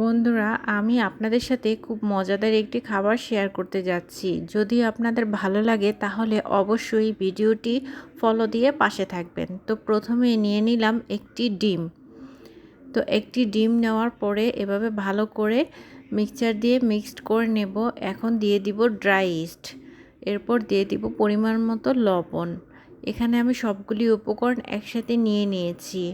বন্ধুরা, আমি আপনাদের সাথে খুব মজাদার একটি খাবার শেয়ার করতে যাচ্ছি। যদি আপনাদের ভালো লাগে, তাহলে অবশ্যই ভিডিওটি ফলো দিয়ে পাশে থাকবেন। তো প্রথমে নিয়ে নিলাম একটি ডিম। তো একটি ডিম নেওয়ার পরে এভাবে ভালো করে মিক্সচার দিয়ে মিক্সড করে নেব। এখন দিয়ে দিব ড্রাই ইস্ট এরপর দিয়ে দিব পরিমাণ মতো লবণ। এখানে আমি সবগুলি উপকরণ একসাথে নিয়ে নিয়েছি।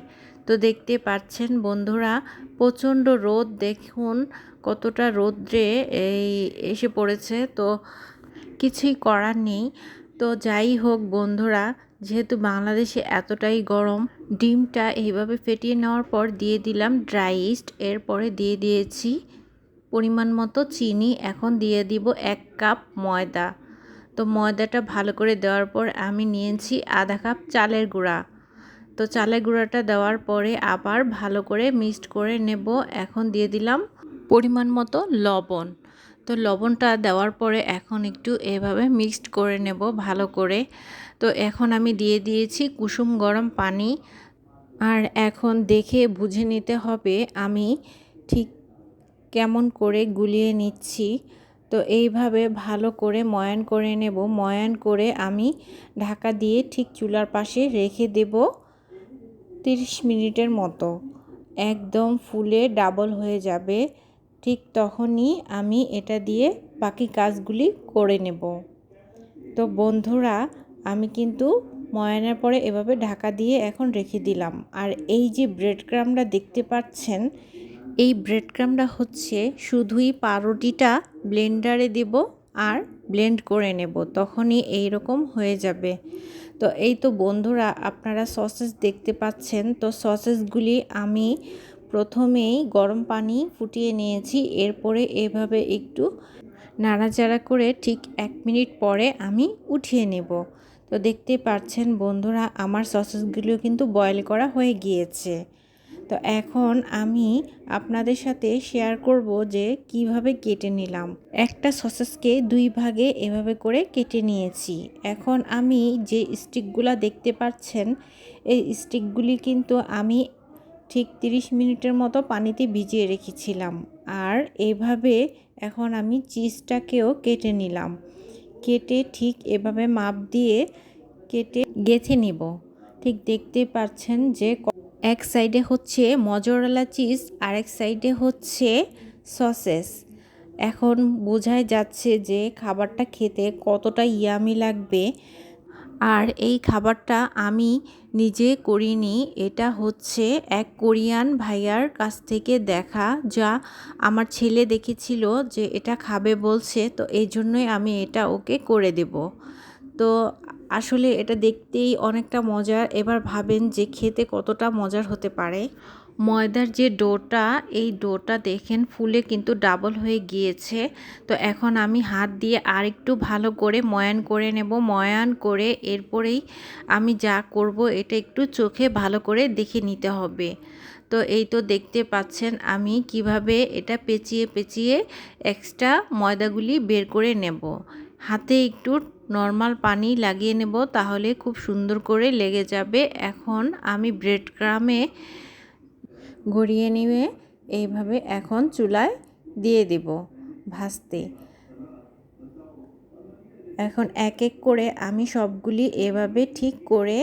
তো দেখতে পাচ্ছেন বন্ধুরা, প্রচণ্ড রোদ। দেখুন কতটা রোদ্রে এই এসে পড়েছে। তো কিছুই করার নেই। তো যাই হোক বন্ধুরা, যেহেতু বাংলাদেশে এতটাই গরম, ডিমটা এইভাবে ফেটিয়ে নেওয়ার পর দিয়ে দিলাম ড্রাই ইস্ট। এরপরে দিয়ে দিয়েছি পরিমাণ মতো চিনি। এখন দিয়ে দিব এক কাপ ময়দা। তো ময়দাটা ভালো করে দেওয়ার পর আমি নিয়েছি আধা কাপ চালের গুঁড়া। তো চালের গুঁড়াটা দেওয়ার পরে আবার ভালো করে মিক্সড করে নেব। এখন দিয়ে দিলাম পরিমাণ মতো লবণ। তো লবণটা দেওয়ার পরে এখন একটু এভাবে মিক্সড করে নেব ভালো করে। তো এখন আমি দিয়ে দিয়েছি কুসুম গরম পানি। আর এখন দেখে বুঝে নিতে হবে আমি ঠিক কেমন করে গুলিয়ে নিচ্ছি। তো এইভাবে ভালো করে ময়ান করে নেব। ময়ান করে আমি ঢাকা দিয়ে ঠিক চুলার পাশে রেখে দেব। তিরিশ মিনিটের মতো। একদম ফুলে ডাবল হয়ে যাবে। ঠিক তখনই আমি এটা দিয়ে বাকি কাজগুলি করে নেব। তো বন্ধুরা, আমি কিন্তু ময়ানের পরে এভাবে ঢাকা দিয়ে এখন রেখে দিলাম। আর এই যে ব্রেড ক্রামটা দেখতে পাচ্ছেন, এই ব্রেড ক্রামটা হচ্ছে শুধুই পাউরুটিটা ব্লেন্ডারে দেব। আর ব্লেন্ড করে নেব, তখনই এই রকম হয়ে যাবে। তো এই তো বন্ধুরা, আপনারা সসেস দেখতে পাচ্ছেন। তো সসেসগুলি আমি প্রথমেই গরম পানি ফুটিয়ে নিয়েছি। এরপরে এভাবে একটু নাড়াচাড়া করে ঠিক এক মিনিট পরে আমি উঠিয়ে নেব। তো দেখতে পাচ্ছেন বন্ধুরা, আমার সসেসগুলো কিন্তু বয়েল করা হয়ে গিয়েছে। তো এখন আমি আপনাদের সাথে শেয়ার করব যে কীভাবে কেটে নিলাম। একটা সসেসকে দুই ভাগে এভাবে করে কেটে নিয়েছি। এখন আমি যে স্টিকগুলা দেখতে পাচ্ছেন, এই স্টিকগুলি কিন্তু আমি ঠিক 30 মিনিটের মতো পানিতে ভিজিয়ে রেখেছিলাম। আর এভাবে এখন আমি চিজটাকেও কেটে নিলাম। কেটে ঠিক এভাবে মাপ দিয়ে কেটে গেঁথে নিব। ঠিক দেখতে পাচ্ছেন যে এক সাইডে হচ্ছে মজরালা চিজ আর এক সাইডে হচ্ছে সসেস। এখন বোঝাই যাচ্ছে যে খাবারটা খেতে কতটা ইয়ামি লাগবে। আর এই খাবারটা আমি নিজে করিনি, এটা হচ্ছে এক কোরিয়ান ভাইয়ার কাছ থেকে দেখা, যা আমার ছেলে দেখেছিল যে এটা খাবে বলছে, তো এই জন্যই আমি এটা ওকে করে দেব। তো আসলে এটা দেখতেই অনেকটা মজার। এবার ভাবেন যে খেতে কতটা মজার হতে পারে। ময়দার যে ডোটা, এই ডোটা দেখেন ফুলে কিন্তু ডাবল হয়ে গিয়েছে। তো এখন আমি হাত দিয়ে আরেকটু ভালো করে ময়ান করে নেব, ময়ান করে এরপরেই আমি যা করব এটা একটু চোখে ভালো করে দেখে নিতে হবে। তো এই তো দেখতে পাচ্ছেন আমি কীভাবে এটা পেঁচিয়ে পেঁচিয়ে এক্সট্রা ময়দাগুলি বের করে নেব। হাতে একটু নর্মাল পানি লাগিয়ে নেব, তাহলে খুব সুন্দর করে লেগে যাবে। এখন আমি ব্রেড ক্রামে গড়িয়ে নিয়ে এইভাবে এখন চুলায় দিয়ে দেব ভাজতে। এখন এক এক করে আমি সবগুলি এভাবে ঠিক করে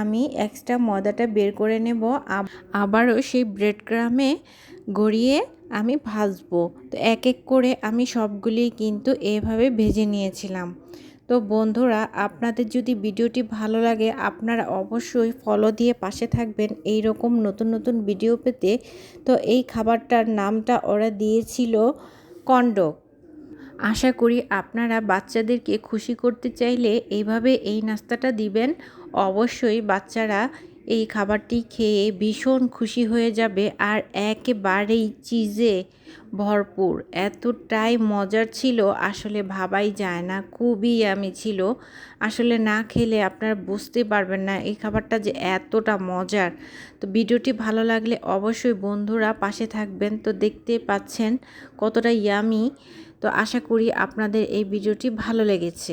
আমি এক্সট্রা ময়দাটা বের করে নেব। আবারও সেই ব্রেড ক্রামে গড়িয়ে আমি ভাজবো। তো এক এক করে আমি সবগুলি কিন্তু এভাবে ভেজে নিয়েছিলাম। তো বন্ধুরা, আপনাদের যদি ভিডিওটি ভালো লাগে, আপনারা অবশ্যই ফলো দিয়ে পাশে থাকবেন এই রকম নতুন নতুন ভিডিও পেতে। তো এই খাবারটার নামটা ওরা দিয়েছিল কন্ডক আশা করি আপনারা বাচ্চাদেরকে খুশি করতে চাইলে এইভাবে এই নাস্তাটা দিবেন। অবশ্যই বাচ্চারা এই খাবারটি খেয়ে ভীষণ খুশি হয়ে যাবে আর একেবারেই চিজে ভরপুর। এতটাই মজার ছিল, আসলে ভাবাই যায় না, খুবই আমি ছিল। আসলে না খেলে আপনারা বুঝতে পারবেন না এই খাবারটা যে এতটা মজার। তো ভিডিওটি ভালো লাগলে অবশ্যই বন্ধুরা পাশে থাকবেন। তো দেখতে পাচ্ছেন কতটা ইয়ামি তো আশা করি আপনাদের এই ভিডিওটি ভালো লেগেছে।